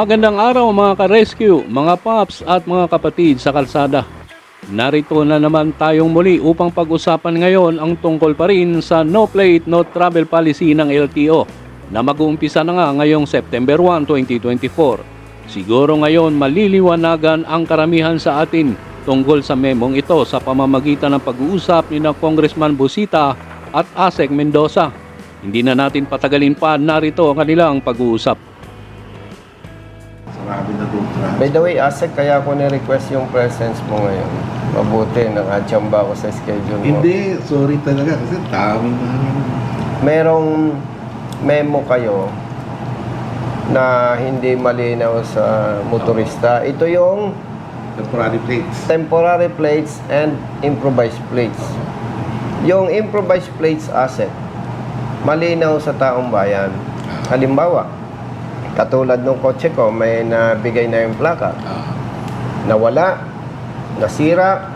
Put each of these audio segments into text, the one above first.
Magandang araw mga ka-rescue, mga paps at mga kapatid sa kalsada. Narito na naman tayong muli upang pag-usapan ngayon ang tungkol pa rin sa No Plate No Travel Policy ng LTO na mag-uumpisa na nga ngayong September 1, 2024. Siguro ngayon maliliwanagan ang karamihan sa atin tungkol sa memong ito sa pamamagitan ng pag-uusap ni na Congressman Busita at Asek Mendoza. Hindi na natin patagalin pa, narito ang kanilang pag-uusap. By the way, Asek, kaya ako na-request yung presence mo ngayon. Mabuti, nakachamba ako sa schedule mo. Hindi, sorry talaga kasi dami na. Merong memo kayo na hindi malinaw sa motorista. Ito yung Temporary plates. temporary plates and improvised plates. Yung improvised plates asset, malinaw sa taong bayan. Halimbawa, katulad ng kotse ko, may nabigay na yung plaka. Ah, nawala, nasira,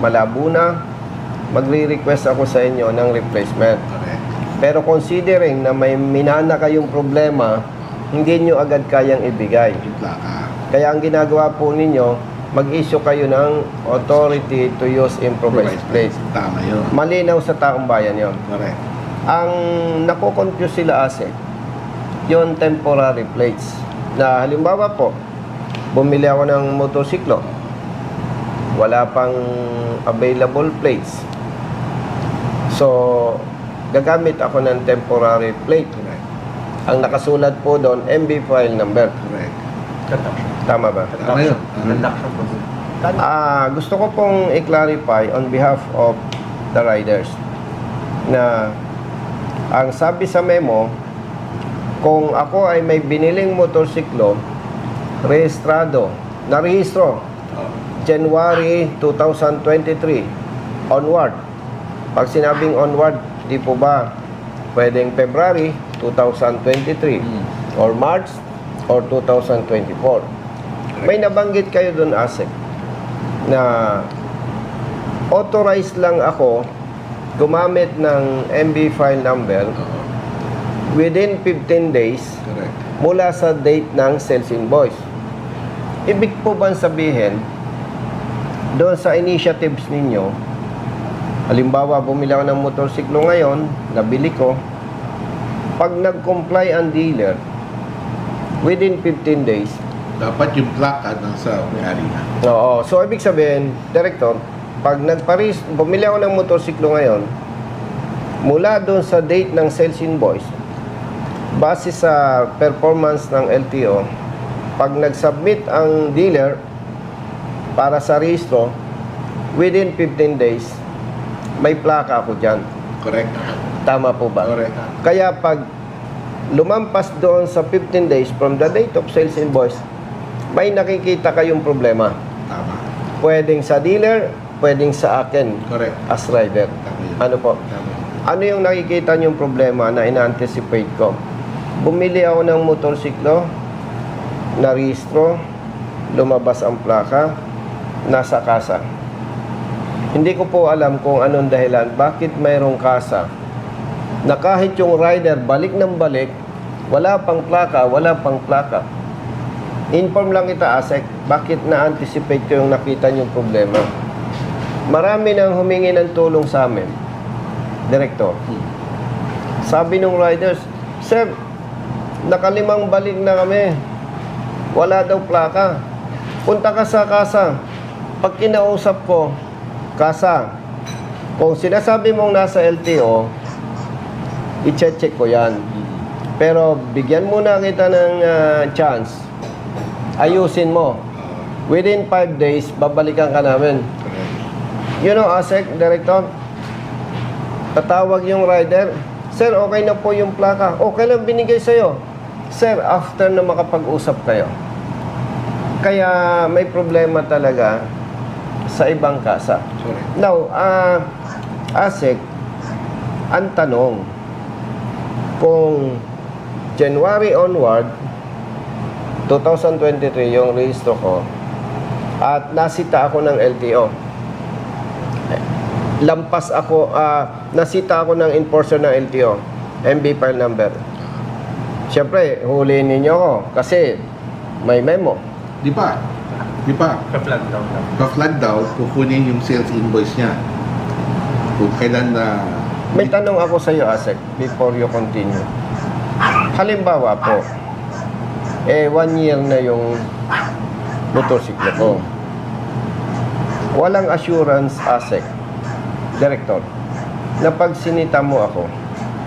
malabo na, magre-request ako sa inyo ng replacement. Pero considering na may minana kayong problema, hindi nyo agad kayang ibigay. Kaya ang ginagawa po ninyo, mag-issue kayo ng authority to use improvised plates. Tama yun. Malinaw sa taong bayan yon. Correct. Ang nako-confuse sila ase, yung temporary plates. Na halimbawa po, bumili ako ng motorsiklo, wala pang available plates. So, gagamit ako ng temporary plate. Correct. Ang nakasulat po doon, MB file number. Correct. Tama ba? Tama yun. Ah, gusto ko pong i-clarify on behalf of the riders na ang sabi sa memo, kung ako ay may biniling motorsiklo, rehistrado, narehistro, January 2023 onward. Pag sinabing onward, di po ba pwedeng February 2023 or March or 2024. May nabanggit kayo doon, ASEC, na authorized lang ako gumamit ng MB file number. Within 15 days Correct. mula sa date ng sales invoice. Ibig po bang sabihin, doon sa initiatives ninyo, halimbawa, bumili ako ng motorsiklo ngayon, nabili ko, pag nag-comply ang dealer, within 15 days, Dapat yung plaka nasa may-ari na. Oo. So, ibig sabihin, Director, pag nagparis, bumili ako ng motorsiklo ngayon, mula doon sa date ng sales invoice, base sa performance ng LTO, pag nag-submit ang dealer para sa rehistro, within 15 days, may plaka ako dyan. Correct. Tama po ba? Correct. Kaya pag lumampas doon sa 15 days from the date of sales invoice, may nakikita kayong problema. Tama. Pwedeng sa dealer, pwedeng sa akin Correct. as rider. Tama. Ano po? Tama. Ano yung nakikita niyong problema na ina-anticipate ko? Bumili ako ng motorsiklo, na-rehistro, lumabas ang plaka, nasa kasa. Hindi ko po alam kung anong dahilan, bakit mayroong kasa na kahit yung rider balik ng balik, wala pang plaka, wala pang plaka. Inform lang kita, Asek, bakit na-anticipate ko yung nakita niyong problema. Marami nang humingi ng tulong sa amin. Director. Sabi nung riders, Sir, nakalimang balik na kami. Wala daw plaka. Punta ka sa kasa. Pag kinausap ko, kasa, kung sinasabi mong nasa LTO, i-check ko yan. Pero bigyan muna kita ng ah, chance. Ayusin mo. Within 5 days, babalikan ka namin. You know, ASEC, Director, tatawag yung rider, Sir, okay na po yung plaka. Okay lang binigay sa'yo. Sir, after na makapag-usap kayo. Kaya may problema talaga sa ibang kasa. Correct. Now, ah, ASEC, ang tanong, kung January onward, 2023 yung rehistro ko, at nasita ako ng LTO. lampas ako, ah, nasita ako ng enforcer ng LTO, MB file number. Siyempre, huliin ninyo ako kasi may memo. Di ba? Di ba? Ka-flag down lang. Pa-flag daw, kukunin yung sales invoice niya. Kung kailan na... May tanong ako sa iyo, Asek, before you continue. Halimbawa po, eh, one year na yung motorsiklo ko. Walang assurance, Asek, Director, na pag sinita mo ako,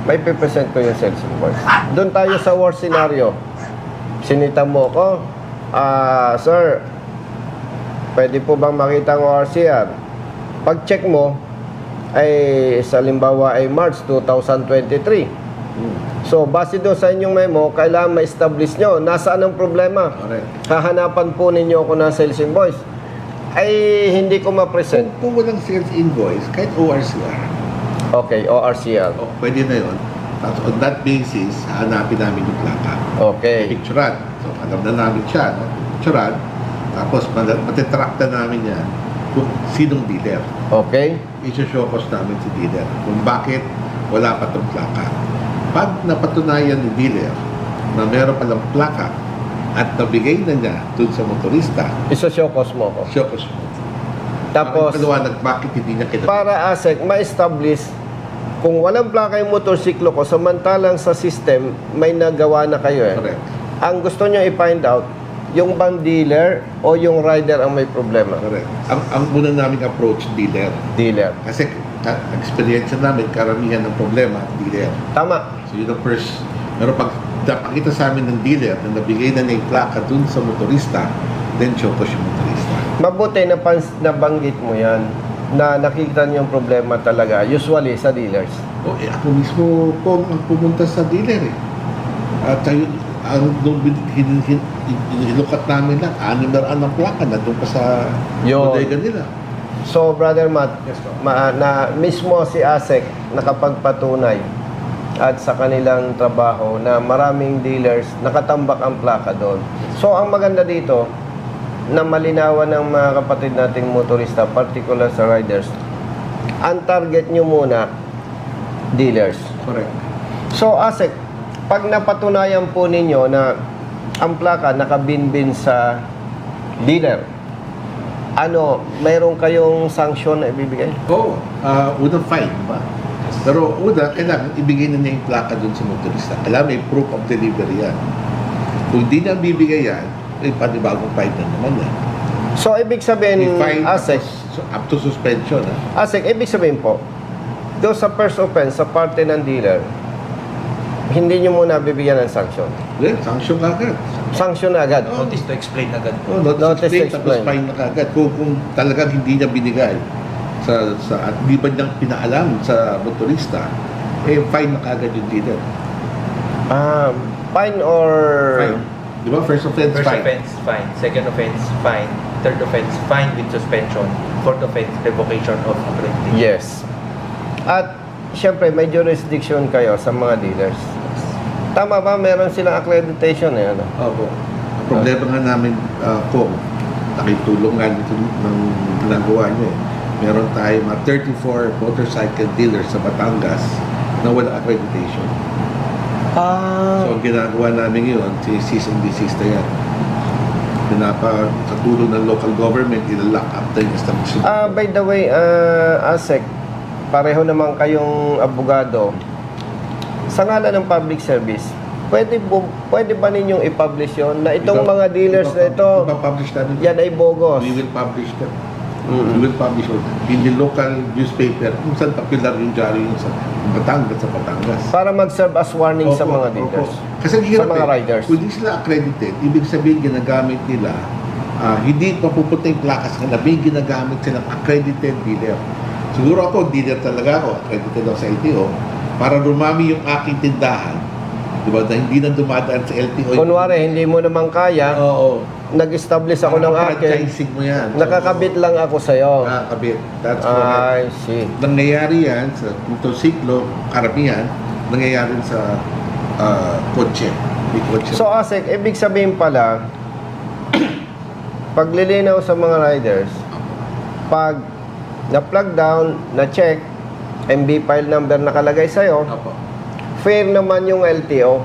may pipresent ko yung sales invoice. Doon tayo sa worst scenario. Sinita mo ako, ah, sir, pwede po bang makita ang ORCR? Pag check mo, ay sa limbawa ay March 2023. So, base doon sa inyong memo, kailangan ma-establish nyo. Nasaan ang problema? Correct. Hahanapan po ninyo ako ng sales invoice. Ay, hindi ko ma-present. Kung walang sales invoice, kahit ORCR, Okay, ORCL. oh, pwede na yun. Tapos on that basis, hanapin namin yung plaka. Okay. Picturean. So, alam na namin siya. No? Picturean. Tapos, mat- matitrack na namin yan kung sinong dealer. Okay. cause namin si dealer kung bakit wala pa itong plaka. Pag napatunayan ni dealer na meron palang plaka at nabigay na niya dun sa motorista, cause mo ko. cause mo. Tapos, Bakit paliwanag bakit hindi niya kinabigay? para ASEC, ma-establish kung walang plaka yung motorsiklo ko, samantalang sa system, may nagawa na kayo eh. Correct. Ang gusto nyo i-find out, yung bang dealer o yung rider ang may problema? Correct. Ang, ang muna namin approach, dealer. Dealer. Kasi ka- experience namin, karamihan ng problema, dealer. Tama. So yun ang first. Pero pag napakita sa amin ng dealer na nabigay na niya yung plaka dun sa motorista, then cause yung motorista. Mabuti na pans, nabanggit mo yan na nakikita niyo yung problema talaga usually sa dealers. O, eh, ako mismo po ang pumunta sa dealer eh. At tayo, ang hinukat namin lang, anim na raan ng plaka na doon pa sa Yun. bodega nila. So, Brother Matt, Yes, po. ma- na mismo si ASEC nakapagpatunay at sa kanilang trabaho na maraming dealers nakatambak ang plaka doon. So, ang maganda dito, na malinawan ng mga kapatid nating motorista, particular sa riders, ang target nyo muna, dealers. Correct. So, ASEC, pag napatunayan po ninyo na ang plaka nakabinbin sa dealer, ano, mayroon kayong sanction na ibibigay? Oo, uh, unang fine ba? Pero una, kailangan ibigay na niya yung plaka doon sa motorista. Kailangan may proof of delivery yan. Kung hindi niya bibigay yan, ay panibagong na naman yan. So, ibig sabihin, ASEC, tapos up to suspension. Ha? ASEC, ibig sabihin po, doon sa first offense, sa parte ng dealer, hindi nyo muna bibigyan ng sanction. Well, sanction agad. Sanction na agad. Oo. Notice to explain agad. Oh, notice, Notice explain, to tapos explain. fine na kagad. Kung, kung talagang hindi niya binigay sa, sa at di ba niyang pinaalam sa motorista, eh fine na kagad yung dealer. Ah, fine or... Fine. Di ba? First offense, First fine. offense, fine. Second offense, fine. Third offense, fine with suspension. Fourth offense, revocation of accreditation. Yes. At, syempre, may jurisdiction kayo sa mga dealers. Tama ba? Meron silang accreditation eh, ano? Opo. Ang problema nga namin uh, po, nakitulong nga dito ng ginagawa niyo eh. Meron tayo mga 34 motorcycle dealers sa Batangas na wala accreditation. Ah. So, ang ginagawa namin yun, si cease and desist na yan. Pinapa, sa tulong ng local government, ilalock up na yung establishment. Ah, by the way, uh, ASEC, pareho naman kayong abogado. Sa ngala ng public service, pwede, bu- pwede ba ninyong i-publish yon na itong Ipa- mga dealers na ito, Ipapublish namin. yan ay bogus? We will publish them. Mm. We will publish it in the local newspaper kung saan popular yung diary yung sa Batangas sa Batangas. Para mag-serve as warning sa Opo, mga opo. dealers. Kasi ang hirap Sa mga eh. riders. Kung hindi sila accredited, ibig sabihin ginagamit nila, ah, hindi mapupunta yung plakas na may ginagamit silang accredited dealer. Siguro ako, dealer talaga ako, accredited ako sa LTO, para dumami yung aking tindahan. Di ba? Na hindi na dumadaan sa LTO. Kunwari, hindi mo naman kaya, Oo. nag-establish ako ng akin, Franchising mo yan. nakakabit lang ako sa'yo. Nakakabit. That's correct. I see. nangyayari yan sa motorsiklo, karamihan, nangyayari sa ah, kotse. May kotse. So, ASEC, ibig sabihin pala, paglilinaw sa mga riders, pag na-plug down, na-check, MB file number nakalagay sa'yo, Opo. Fair naman yung LTO.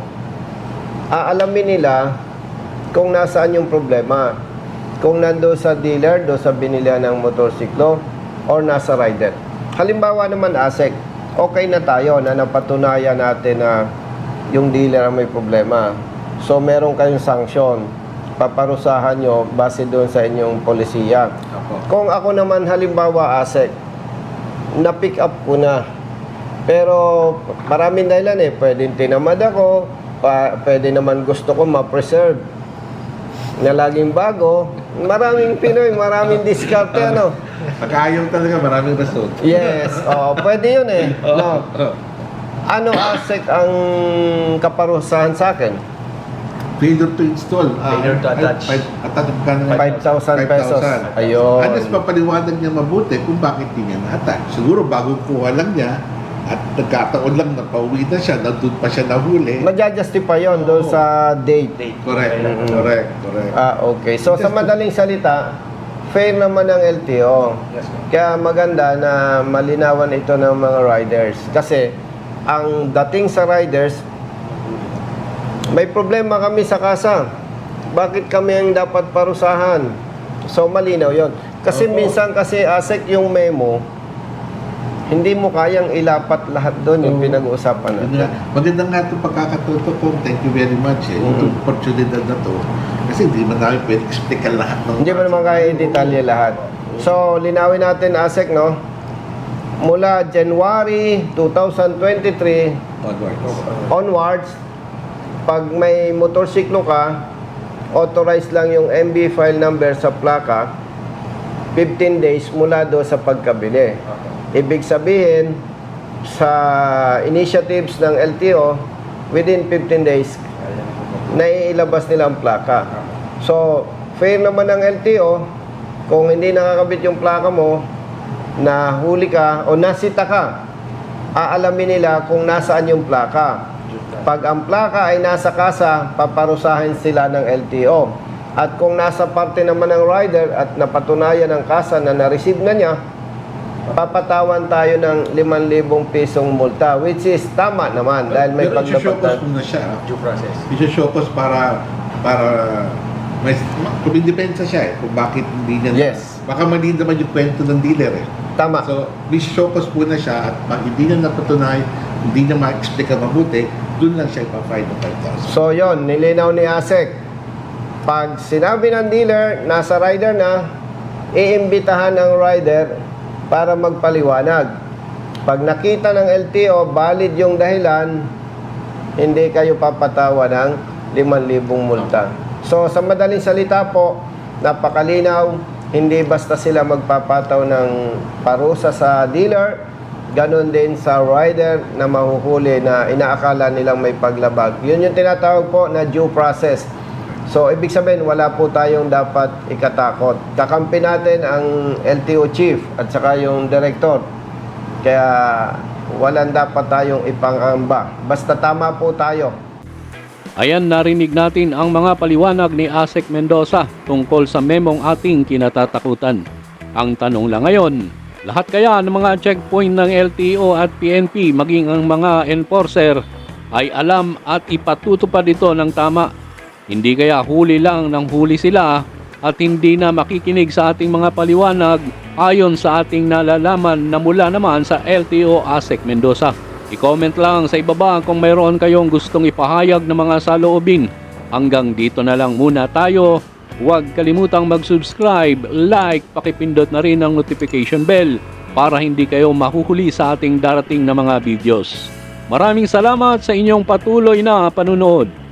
Aalamin nila kung nasaan yung problema. Kung nando sa dealer, do sa binilihan ng motorsiklo, or nasa rider. Halimbawa naman, ASEC, okay na tayo na napatunayan natin na yung dealer ang may problema. So, meron kayong sanction. Paparusahan nyo base doon sa inyong polisiya. Kung ako naman halimbawa, ASEC, na-pick up ko na. Pero maraming dahilan eh. Pwedeng tinamad ako, pa, pwede naman gusto ko ma-preserve na laging bago. Maraming Pinoy, maraming diskarte ano. Pag ayaw talaga, maraming rason. Yes, oh, pwede yun eh. No. Ano ASEC ang kaparusahan sa akin? Failure to install. ah, Failure to attach. ay- Attach magkano nga? 5,000 pesos. 5,000. Ayun. At least papaliwanag niya mabuti kung bakit hindi niya na-attach. Siguro bagong kuha lang niya at nagkataon lang na pauwi na siya, nandun pa siya nahuli. Madja-justify yun doon sa date. Date. Correct, Mhm. correct, correct. Ah, okay. So, sa madaling salita, fair naman ang LTO. Yes, ma'am. Kaya maganda na malinawan ito ng mga riders. Kasi, ang dating sa riders, may problema kami sa kasa. Bakit kami ang dapat parusahan? So, malinaw yon. Kasi minsan kasi ASEC yung memo, hindi mo kayang ilapat lahat doon yung pinag-uusapan natin. nga, maganda nga itong pagkakatuto ko. Thank you very much. Eh. Mhm. Itong opportunity na to. Kasi hindi man namin pwede explican lahat ng... Hindi mo naman kaya i-detalye lahat. So, linawin natin, ASEC, no? Mula January 2023 Onwards. onwards, pag may motorsiklo ka, authorized lang yung MB file number sa plaka, 15 days mula do sa pagkabili. Ibig sabihin, sa initiatives ng LTO, within 15 days, naiilabas nila ang plaka. So, fair naman ng LTO, kung hindi nakakabit yung plaka mo, na huli ka o nasita ka, aalamin nila kung nasaan yung plaka. Pag ang plaka ay nasa kasa, paparusahin sila ng LTO. At kung nasa parte naman ng rider at napatunayan ng kasa na na-receive na niya, papatawan tayo ng 5,000 pisong multa, which is tama naman dahil may Pero pagdapatan. muna siya. ah. Due process. Isi-showcase para para may kumidepensa siya eh kung bakit hindi niya Yes. baka mali naman yung kwento ng dealer eh Tama. so isi-showcase muna siya at pag hindi niya napatunay hindi niya ma-explain mabuti doon lang siya ipa-fine ng 5,000 So yon nilinaw ni ASEC. Pag sinabi ng dealer, nasa rider na, iimbitahan ng rider para magpaliwanag. Pag nakita ng LTO, valid yung dahilan, hindi kayo papatawa ng 5,000 multa. So sa madaling salita po, napakalinaw, hindi basta sila magpapataw ng parusa sa dealer, Ganon din sa rider na mahuhuli na inaakala nilang may paglabag. Yun yung tinatawag po na due process. So, ibig sabihin, wala po tayong dapat ikatakot. Kakampi natin ang LTO chief at saka yung director. Kaya, walang dapat tayong ipangamba. Basta tama po tayo. Ayan narinig natin ang mga paliwanag ni Asek Mendoza tungkol sa memong ating kinatatakutan. Ang tanong lang ngayon, lahat kaya ng mga checkpoint ng LTO at PNP maging ang mga enforcer ay alam at ipatutupad ito ng tama. Hindi kaya huli lang ng huli sila at hindi na makikinig sa ating mga paliwanag ayon sa ating nalalaman na mula naman sa LTO Asek Mendoza. I-comment lang sa ibaba kung mayroon kayong gustong ipahayag ng mga saloobin. Hanggang dito na lang muna tayo. Huwag kalimutang mag-subscribe, like, pakipindot na rin ang notification bell para hindi kayo mahuhuli sa ating darating na mga videos. Maraming salamat sa inyong patuloy na panunood.